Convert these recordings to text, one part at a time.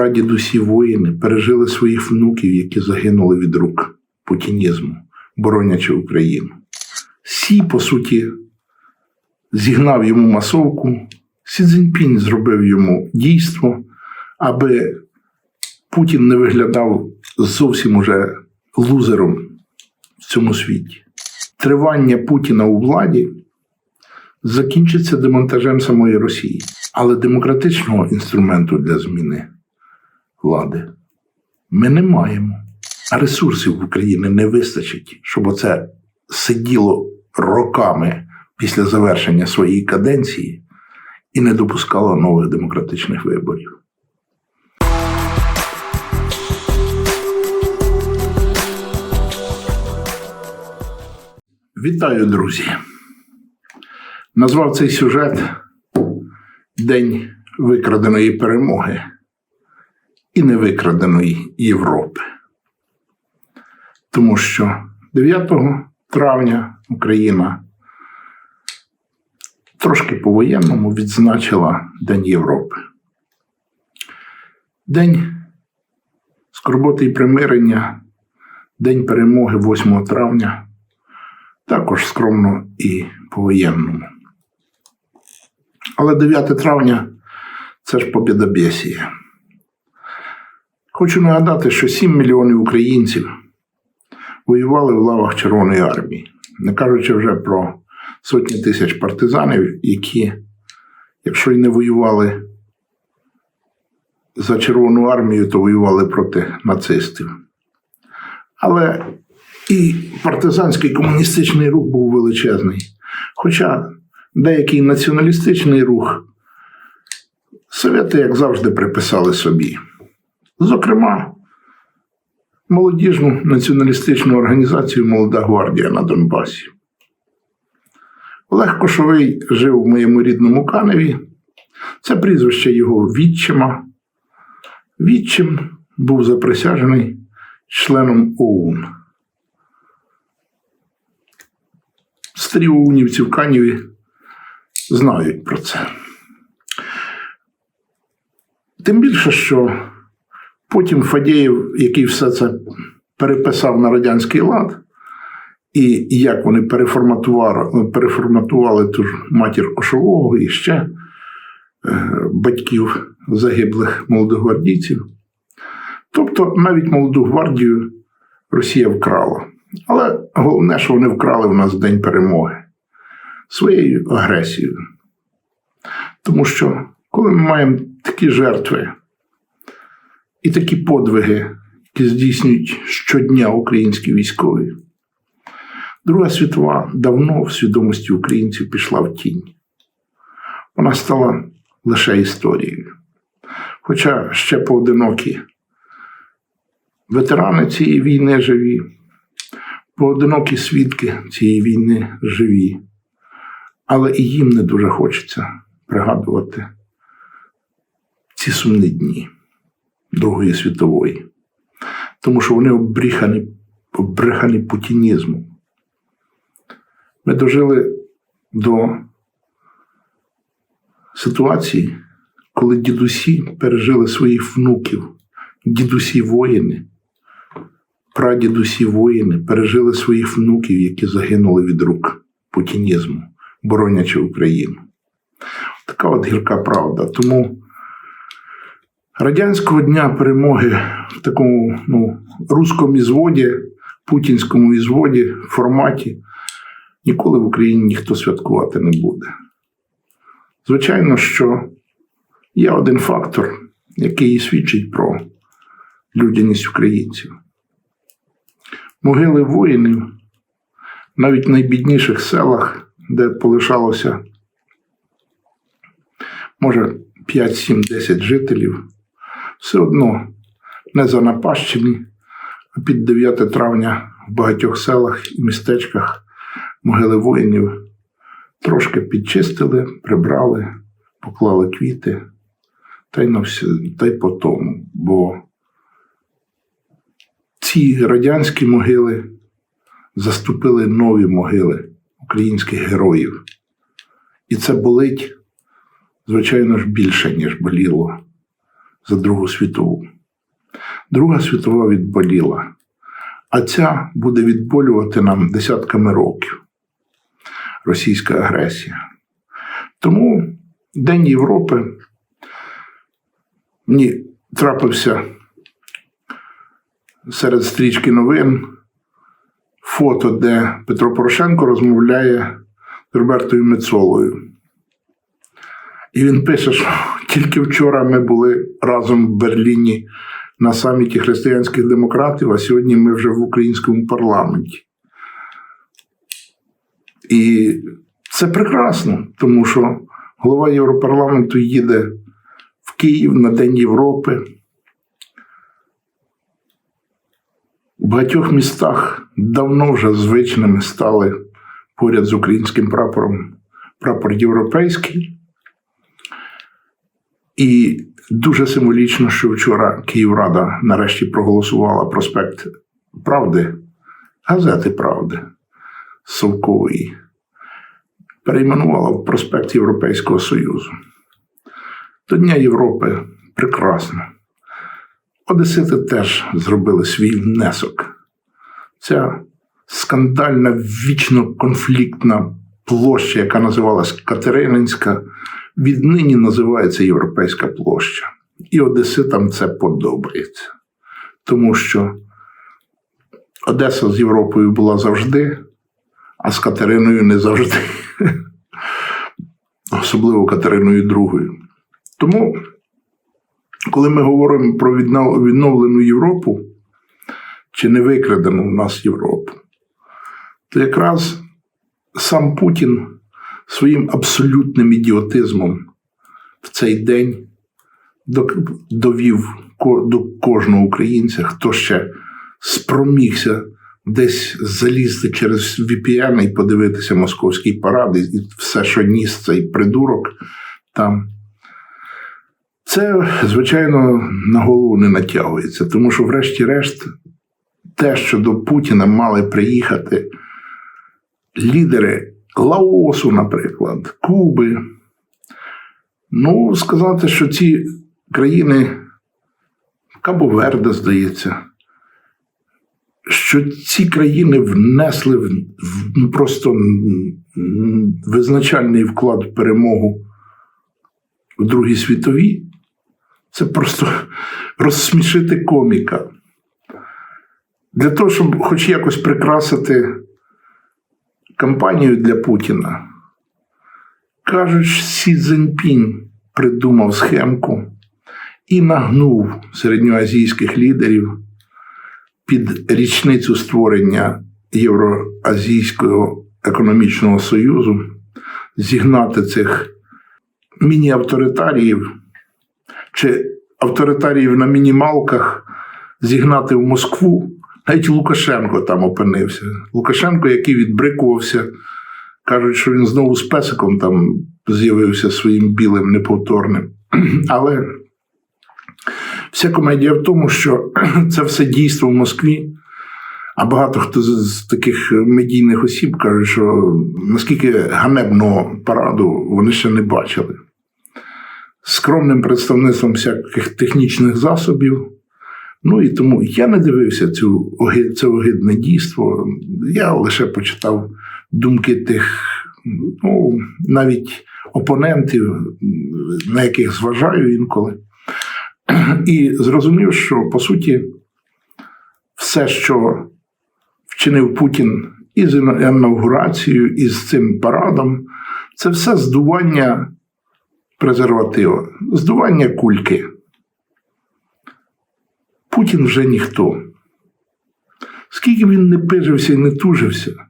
Прадідусі воїни пережили своїх внуків, які загинули від рук путінізму, боронячи Україну. Сі, по суті, зігнав йому масовку. Сі Цзіньпінь зробив йому дійство, аби Путін не виглядав зовсім уже лузером в цьому світі. Тривання Путіна у владі закінчиться демонтажем самої Росії, але демократичного інструменту для зміни влади ми не маємо. Ресурсів в Україні не вистачить, щоб оце сиділо роками після завершення своєї каденції і не допускало нових демократичних виборів. Вітаю, друзі! Назвав цей сюжет День викраденої перемоги і невикраденої Європи. Тому що 9 травня Україна трошки по-воєнному відзначила День Європи. День скорботи і примирення, День перемоги 8 травня, також скромно і по-воєнному. Але 9 травня це ж побєдобєсія. Хочу нагадати, що 7 мільйонів українців воювали в лавах Червоної армії, не кажучи вже про сотні тисяч партизанів, які, якщо й не воювали за Червону армію, то воювали проти нацистів. Але і партизанський комуністичний рух був величезний. Хоча деякий націоналістичний рух совєти, як завжди, приписали собі. Зокрема, молодіжну націоналістичну організацію Молода гвардія на Донбасі. Олег Кошовий жив в моєму рідному Каневі. Це прізвище його відчима. Відчим був заприсяжений членом ОУН. Старі оунівці в Каніві знають про це. Тим більше, що потім Фадєєв, який все це переписав на радянський лад, і як вони переформатували, переформатували ту ж матір Кошового і ще е, батьків загиблих молодогвардійців. Тобто навіть молоду гвардію Росія вкрала. Але головне, що вони вкрали в нас День перемоги своєю агресією. Тому що, коли ми маємо такі жертви і такі подвиги, які здійснюють щодня українські військові, Друга світова давно в свідомості українців пішла в тінь. Вона стала лише історією. Хоча ще поодинокі. Ветерани цієї війни живі, поодинокі свідки цієї війни живі, але і їм не дуже хочеться пригадувати ці сумні дні Другої світової, тому що вони обріхані, обрехані путінізмом. Ми дожили до ситуації, коли дідусі пережили своїх внуків, дідусі воїни, прадідусі воїни пережили своїх внуків, які загинули від рук путінізму, боронячи Україну. Така от гірка правда. Тому радянського дня перемоги в такому ну, руському ізводі, путінському ізводі, форматі ніколи в Україні ніхто святкувати не буде. Звичайно, що є один фактор, який свідчить про людяність українців. Могили воїнів навіть в найбідніших селах, де полишалося, може, 5, 7, 10 жителів, все одно не занапащені, а під 9 травня в багатьох селах і містечках могили воїнів трошки підчистили, прибрали, поклали квіти та й на все, та й по тому. Бо ці радянські могили заступили нові могили українських героїв. І це болить, звичайно ж, більше, ніж боліло за Другу світову. Друга світова відболіла, а ця буде відболювати нам десятками років російська агресія. Тому День Європи мені трапився серед стрічки новин фото, де Петро Порошенко розмовляє з Робертою Мецолою. І він пише, що тільки вчора ми були разом в Берліні на саміті християнських демократів, а сьогодні ми вже в українському парламенті. І це прекрасно, тому що голова Європарламенту їде в Київ на День Європи. У багатьох містах давно вже звичними стали поряд з українським прапором прапор європейський. І дуже символічно, що вчора Київрада нарешті проголосувала проспект Правди, газети Правди Совкової, перейменувала в проспект Європейського Союзу. До Дня Європи прекрасно. Одесити теж зробили свій внесок. Ця скандальна вічно конфліктна площа, яка називалась Катерининська, віднині називається Європейська площа. І Одеситам це подобається. Тому що Одеса з Європою була завжди, а з Катериною не завжди. Особливо Катериною II. Тому, коли ми говоримо про відновлену Європу, чи не викрадену в нас Європу, то якраз сам Путін своїм абсолютним ідіотизмом в цей день довів до кожного українця, хто ще спромігся десь залізти через VPN і подивитися московський парад і все, що ніс цей придурок там. Це, звичайно, на голову не натягується, тому що, врешті-решт, те, що до Путіна мали приїхати лідери Лаосу, наприклад, Куби. Ну, сказати, що ці країни, Кабо-Верде, здається, що ці країни внесли в, в ну, просто визначальний вклад в перемогу в Другій світовій, це просто розсмішити коміка. Для того, щоб хоч якось прикрасити кампанію для Путіна, кажуть, Сі Цзіньпінь придумав схемку і нагнув середньоазійських лідерів під річницю створення Євроазійського економічного союзу зігнати цих міні-авторитаріїв чи авторитаріїв на мінімалках зігнати в Москву. Навіть Лукашенко там опинився. Лукашенко, який відбрикувався, кажуть, що він знову з песиком там з'явився своїм білим неповторним. Але вся комедія в тому, що це все дійство в Москві. А багато хто з, таких медійних осіб каже, що наскільки ганебного параду вони ще не бачили. Скромним представництвом всяких технічних засобів. Ну і тому я не дивився цю, це огидне дійство. Я лише почитав думки тих, ну, навіть опонентів, на яких зважаю інколи. І зрозумів, що по суті все, що вчинив Путін і з інаугурацією, і з цим парадом, це все здування презерватива, здування кульки. Путін вже ніхто. Скільки він не пижився і не тужився,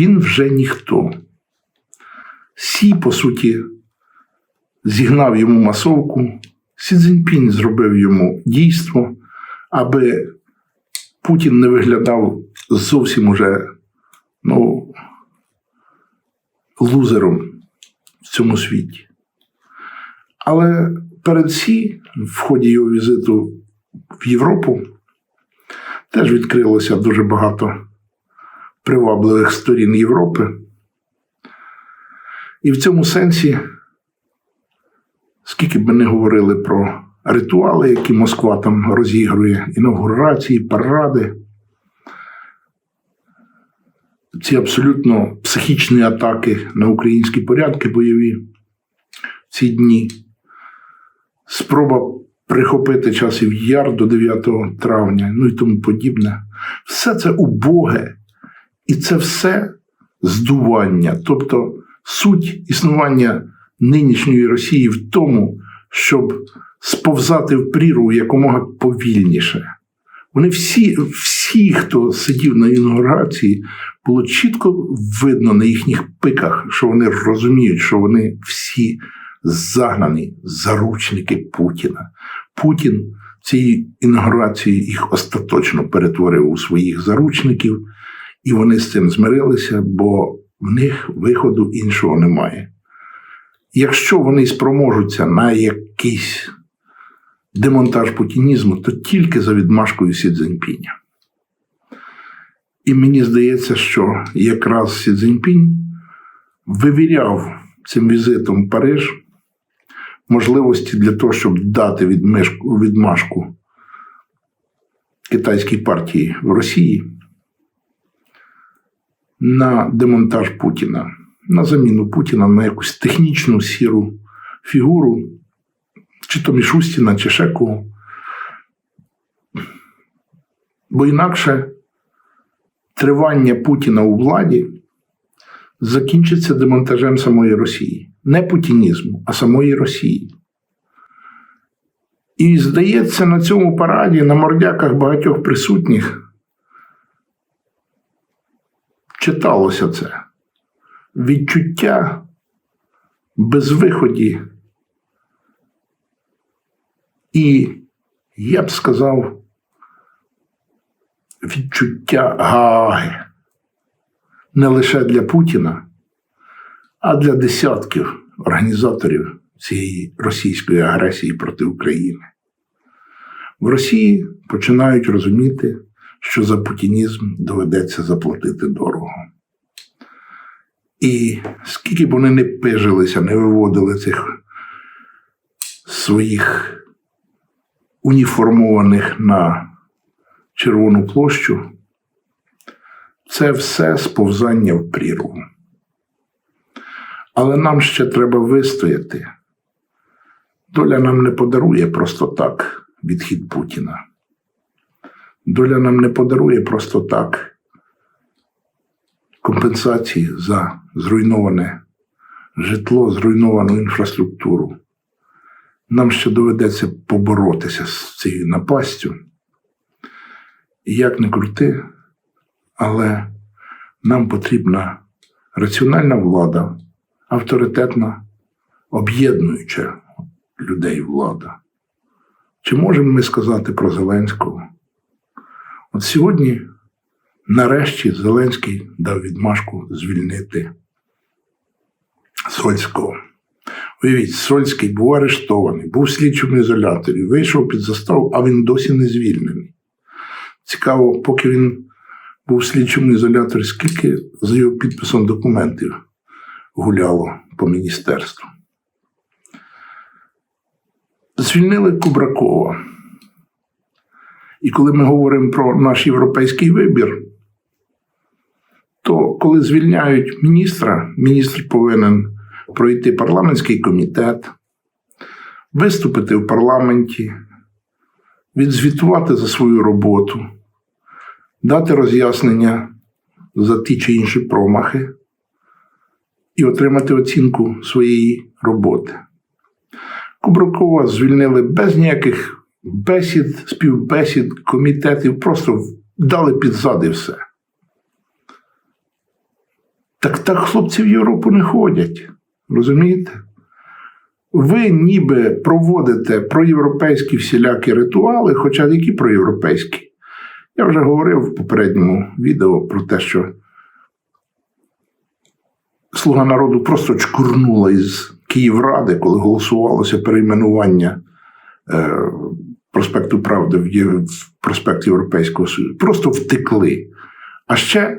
він вже ніхто. Сі, по суті, зігнав йому масовку, Сі Цзіньпінь зробив йому дійство, аби Путін не виглядав зовсім уже ну, лузером в цьому світі. Але перед Сі, в ході його візиту в Європу, теж відкрилося дуже багато привабливих сторін Європи. І в цьому сенсі, скільки б ми не говорили про ритуали, які Москва там розігрує, інаугурації, паради. Ці абсолютно психічні атаки на українські порядки бойові в ці дні. Спроба прихопити часів яр до 9 травня, ну і тому подібне. Все це убоге, і це все здування. Тобто суть існування нинішньої Росії в тому, щоб сповзати в прірву якомога повільніше. Вони всі, всі, хто сидів на інаугурації, було чітко видно на їхніх пиках, що вони розуміють, що вони всі загнані заручники Путіна. Путін цією інаугурацією їх остаточно перетворив у своїх заручників, і вони з цим змирилися, бо в них виходу іншого немає. Якщо вони спроможуться на якийсь демонтаж путінізму, то тільки за відмашкою Сі Цзіньпіня. І мені здається, що якраз Сі Цзіньпінь вивіряв цим візитом в Париж можливості для того, щоб дати відмишку, відмашку китайській партії в Росії на демонтаж Путіна, на заміну Путіна на якусь технічну сіру фігуру, чи то Мішустіна, чи кого. Бо інакше тривання Путіна у владі закінчиться демонтажем самої Росії. Не путінізму, а самої Росії. І здається, на цьому параді, на мордяках багатьох присутніх, читалося це відчуття безвиході. І я б сказав, відчуття Гааги не лише для Путіна, а для десятків організаторів цієї російської агресії проти України. В Росії починають розуміти, що за путінізм доведеться заплатити дорого. І скільки б вони не пижилися, не виводили цих своїх уніформованих на Червону площу, це все сповзання в прірву. Але нам ще треба вистояти. Доля нам не подарує просто так відхід Путіна. Доля нам не подарує просто так компенсації за зруйноване житло, зруйновану інфраструктуру. Нам ще доведеться поборотися з цією напастю. І як не крути, але нам потрібна раціональна влада, авторитетна, об'єднуюча людей влада. Чи можемо ми сказати про Зеленського? От сьогодні, нарешті, Зеленський дав відмашку звільнити Сольського. Уявіть, Сольський був арештований, був в слідчому ізоляторі, вийшов під заставу, а він досі не звільнений. Цікаво, поки він був слідчому ізоляторі, скільки за його підписом документів гуляло по міністерству. Звільнили Кубракова. І коли ми говоримо про наш європейський вибір, то коли звільняють міністра, міністр повинен пройти парламентський комітет, виступити в парламенті, відзвітувати за свою роботу, дати роз'яснення за ті чи інші промахи і отримати оцінку своєї роботи. Кубракова звільнили без ніяких бесід, співбесід, комітетів, просто дали під зад все. Так так хлопці в Європу не ходять. Розумієте? Ви ніби проводите проєвропейські всілякі ритуали, хоча які проєвропейські. Я вже говорив в попередньому відео про те, що Слуга народу просто чкурнула із Київради, коли голосувалося перейменування е, проспекту Правди в, проспект Європейського Союзу. Просто втекли. А ще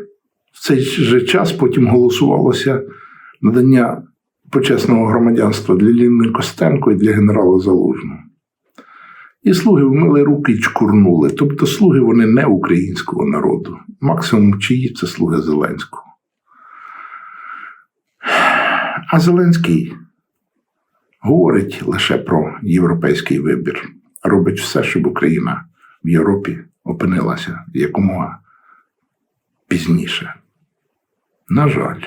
в цей же час потім голосувалося надання почесного громадянства для Ліни Костенко і для генерала Залужного. І слуги вмили руки і чкурнули. Тобто слуги вони не українського народу. Максимум чиї це слуги Зеленського. А Зеленський говорить лише про європейський вибір, робить все, щоб Україна в Європі опинилася якомога пізніше. На жаль.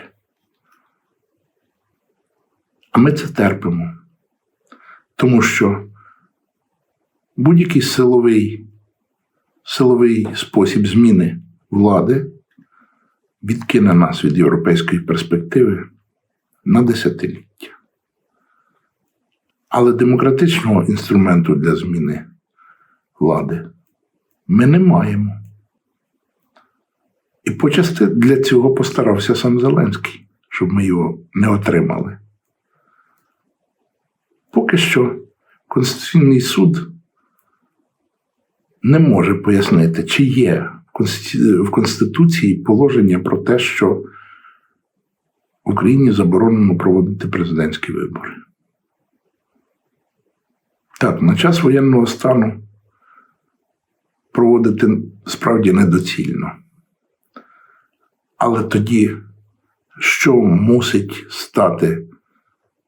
А ми це терпимо, тому що будь-який силовий, силовий спосіб зміни влади відкине нас від європейської перспективи на десятиліття. Але демократичного інструменту для зміни влади ми не маємо. І почасти для цього постарався сам Зеленський, щоб ми його не отримали. Поки що Конституційний суд не може пояснити, чи є в Конституції положення про те, що в Україні заборонено проводити президентські вибори. Так, на час воєнного стану проводити справді недоцільно. Але тоді, що мусить стати,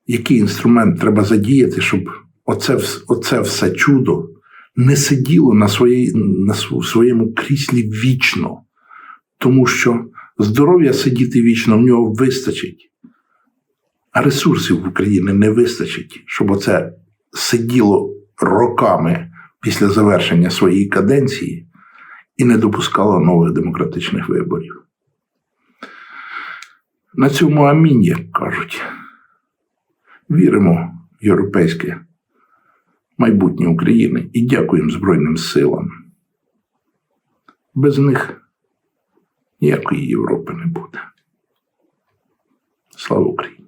який інструмент треба задіяти, щоб оце, оце все чудо не сиділо на, своїй, на своєму кріслі вічно, тому що здоров'я сидіти вічно в нього вистачить, а ресурсів в Україні не вистачить, щоб оце сиділо роками після завершення своєї каденції і не допускало нових демократичних виборів. На цьому амінь, як кажуть. Віримо в європейське майбутнє України і дякуємо Збройним силам. Без них ніякої Європи не буде. Слава Україні!